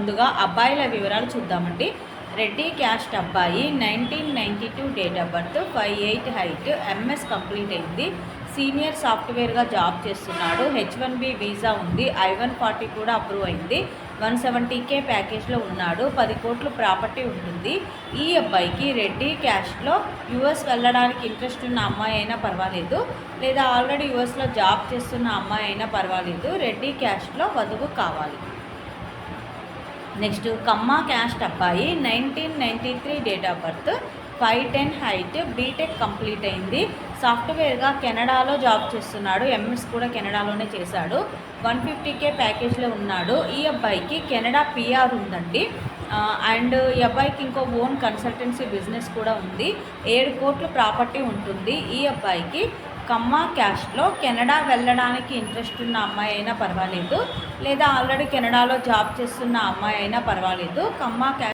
ముందుగా అబ్బాయిల వివరాలు చూద్దామండి. రెడ్డి క్యాస్ట్ అబ్బాయి nineteen ninety two date of birth five eight height MS complete అయింది. సీనియర్ సాఫ్ట్వేర్గా జాబ్ చేస్తున్నాడు. హెచ్ వన్ బి వీసా ఉంది. ఐ వన్ ఫార్టీ కూడా అప్రూవ్ అయింది. వన్ సెవెంటీ కే ప్యాకేజ్లో ఉన్నాడు. పది కోట్లు ప్రాపర్టీ ఉంటుంది. ఈ అబ్బాయికి రెడ్డి క్యాస్ట్లో యుఎస్ వెళ్ళడానికి ఇంట్రెస్ట్ ఉన్న అమ్మాయి అయినా పర్వాలేదు. లేదా ఆల్రెడీ యూఎస్లో జాబ్ చేస్తున్న అమ్మాయి అయినా పర్వాలేదు. రెడ్డి క్యాస్ట్లో వధువు కావాలి. నెక్స్ట్ కమ్మా క్యాస్ట్ అబ్బాయి nineteen ninety three date of birth five ten height BTech complete అయింది. సాఫ్ట్వేర్గా కెనడాలో జాబ్ చేస్తున్నాడు. ఎంఎస్ కూడా కెనడాలోనే చేశాడు. వన్ ఫిఫ్టీకే ప్యాకేజ్లో ఉన్నాడు. ఈ అబ్బాయికి కెనడా పిఆర్ ఉందండి. అండ్ ఈ అబ్బాయికి ఇంకో ఓన్ కన్సల్టెన్సీ బిజినెస్ కూడా ఉంది. ఏడు కోట్ల ప్రాపర్టీ ఉంటుంది. ఈ అబ్బాయికి కమ్మా క్యాస్ట్లో కెనడా వెళ్ళడానికి ఇంట్రెస్ట్ ఉన్న అమ్మాయి అయినా పర్వాలేదు. లేదా ఆల్రెడీ కెనడాలో జాబ్ చేస్తున్న అమ్మాయి అయినా పర్వాలేదు. కమ్మా క్యాష్